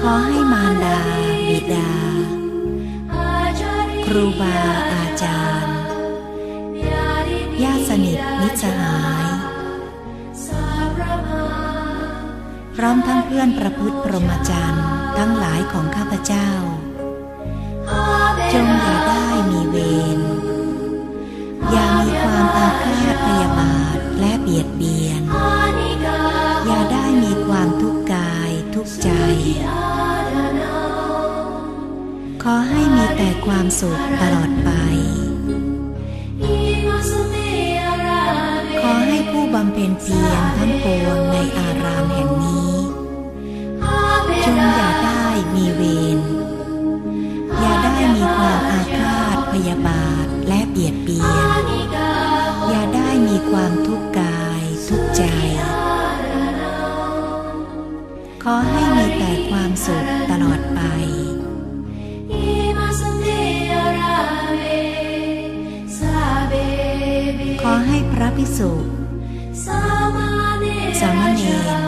ขอให้มารดาบิดา ครูบาอาจารย์ญาติสนิทมิตรสหาย พร้อมทั้งเพื่อนประพฤติพรหมจรรย์ทั้งหลายของข้าพเจ้า แต่ความสุขตลอดไป ขอให้ผู้บำเพ็ญเพียรทั้งปวงในอารามแห่งนี้ จงอย่าได้มีเวร อย่าได้มีความอาฆาตพยาบาทและเบียดเบียน ภิกษุ สามเณร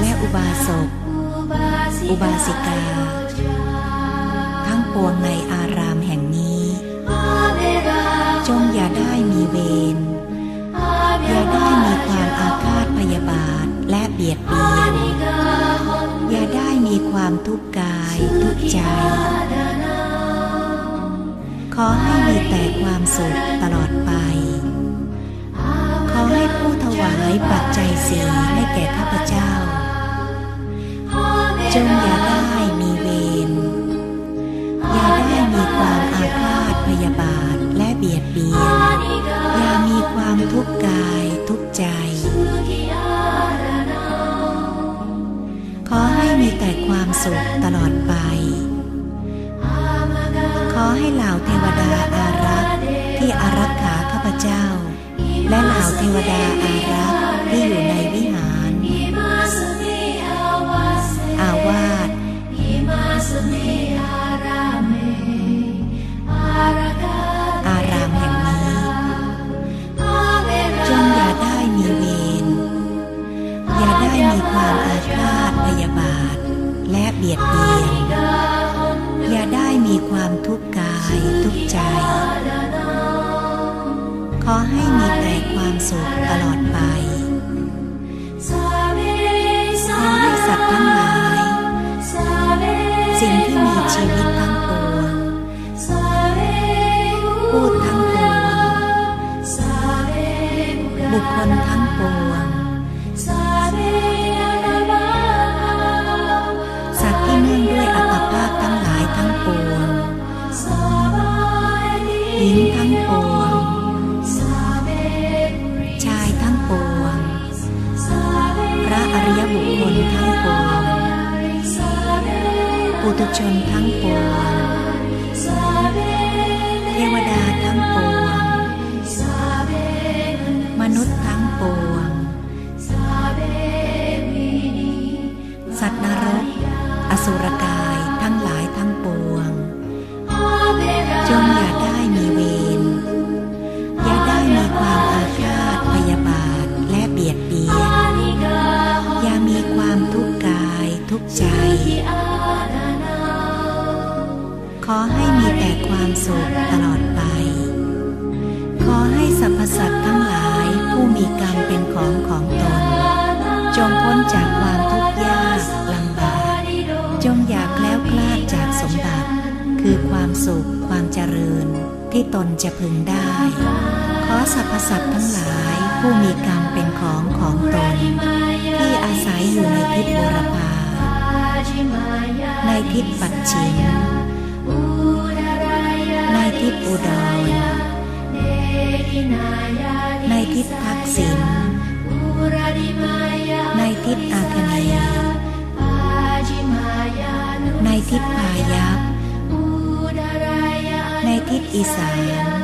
และอุบาสก อุบาสิกา ทั้งปวงในอารามแห่งนี้ จงอย่าได้มีเวร อย่าได้มีความอาฆาตพยาบาทและเบียดเบียน อย่าได้มีความทุกข์กายทุกข์ใจ ขอให้ แต่ความสุขตลอดไป ขอให้ผู้ถวายปัจจัยสีให้แก่ข้าพเจ้า จงอย่าได้มีเวร อย่าได้มีความอาฆาตพยาบาทและเบียดเบียน อย่ามีความทุกข์กายทุกข์ใจ ขอให้มีแต่ความสุขตลอดไป ให้เหล่าเทวดาอารักษ์ที่อารักขาข้าพเจ้า และเหล่าเทวดาอารักษ์ที่อยู่ในวิหาร อาวาสอารามแห่งนี้จงอย่าได้มีเวรอย่าได้มีความอาฆาตพยาบาท และเบียดเบียน สุขตลอดไปขอให้สัตว์ทั้งหลาย สิ่งที่มีชีวิต ปุถุชนทั้งปวง เทวดาทั้งปวง มนุษย์ทั้งปวง สัตว์นรก อสุรกายทั้งหลายทั้งปวง รรพสัตว์ทั้งหลายผู้มีกรรมเป็นของของตน จงพ้นจากความทุกข์ยากลำบาก จงอย่าแล้วคลาดจากสมบัติ คือความสุขความเจริญที่ตนจะพึงได้ ขอสรรพสัตว์ทั้งหลายผู้มีกรรมเป็นของของตน ที่อาศัยอยู่ในทิศบุรพาในทิศปัจฉิมในทิศอุดรใน ทิศทักษิณในทิศอาคเนย์ทิศพายัพในทิศอีสาน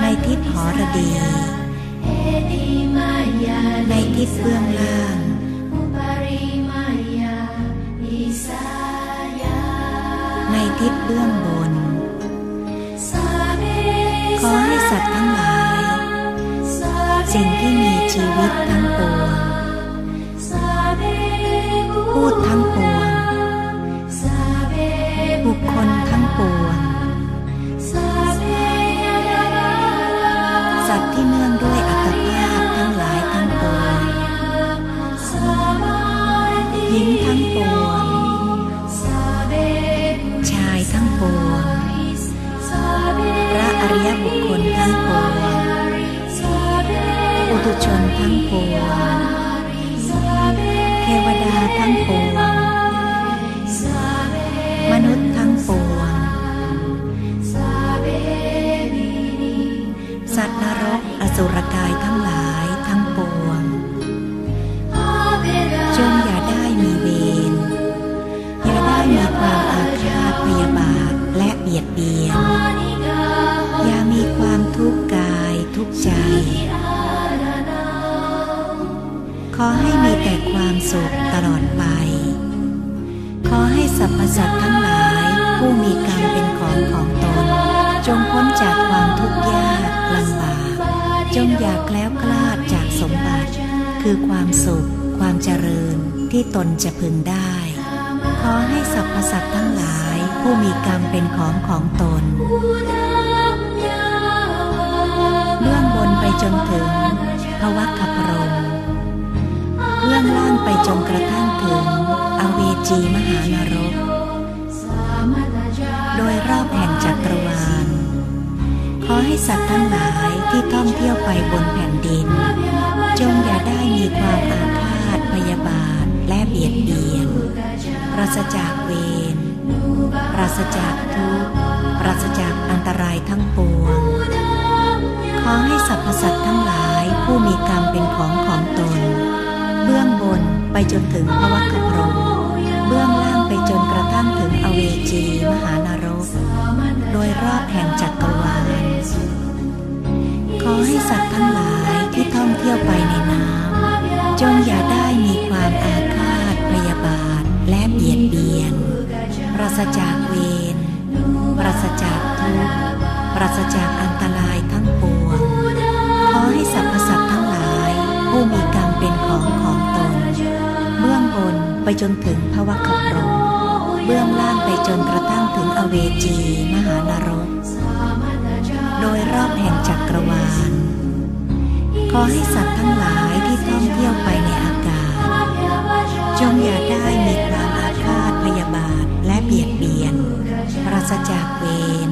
ในทิศหอระดี ในทิศเบื้องล่างในทิศเบื้องบน สิ่งที่มีชีวิตทั้งปวงพูดทั้งปวงบุคคลทั้งปวง ปวงเทวดาทั้งปวง มนุษย์ทั้งปวง สัตว์นรกอสุรกายทั้งหลายทั้งปวง จงอย่าได้มีเวร อย่าได้มีความอาฆาตพยาบาทและเบียดเบียน อย่ามีความทุกข์กายทุกข์ใจ อให้มีแต่ความสุขตลอดไป ขอให้สรรพสัตว์ทั้งหลายผู้มีกรรมเป็นของของตน จงพ้นจากความทุกข์ยากลำบาก จงอย่าแล้วคลาดจากสมบัติ คือความสุข ความเจริญที่ตนจะพึงได้ ขอให้สรรพสัตว์ทั้งหลายผู้มีกรรมเป็นของของตนเบื้องบนไปจนถึงพระวัคคพรม เบื้องล่างไปจนกระทั่งถึงอเวจีมหานรก โดยรอบแห่งจักรวาล ขอให้สัตว์ทั้งหลายที่ท่องเที่ยวไปบนแผ่นดิน จงอย่าได้มีความอาฆาตพยาบาทและเบียดเบียน ปราศจากเวร ปราศจากทุกข์ ปราศจากอันตรายทั้งปวง ขอให้สรรพสัตว์ทั้งหลายผู้มีกรรมเป็นของของตน บื้องบนไปจนถึงพระวัคพรมเบื้องล่างไปจนกระทั่งถึงอเวจีมหานรก โดยรอบแห่งจักรวาล ขอให้สัตว์ทั้งหลายที่ท่องเที่ยวไปในน้ำจงอย่าได้มีความอาฆาตพยาบาทและเบียดเบียน ปราศจากเวร ปราศจากทุกข์ ปราศจากอันตรายทั้งปวง ขอให้สรรพสัตว์ทั้งหลายผู้มี จนถึงพระวัคพรมเบื้องล่างไปจนกระทั่งถึงอเวจี มหานรก โดยรอบแห่งจักรวาล ขอให้สัตว์ทั้งหลายที่ท่องเที่ยวไปในอากาศ จงอย่าได้มีความอาฆาตพยาบาทและเบียดเบียน ปราศจากเวร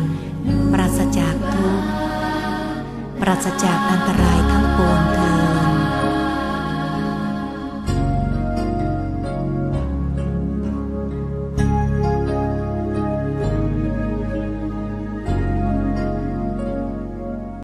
ปราศจากทุกข์ ปราศจากอันตรายทั้งปวง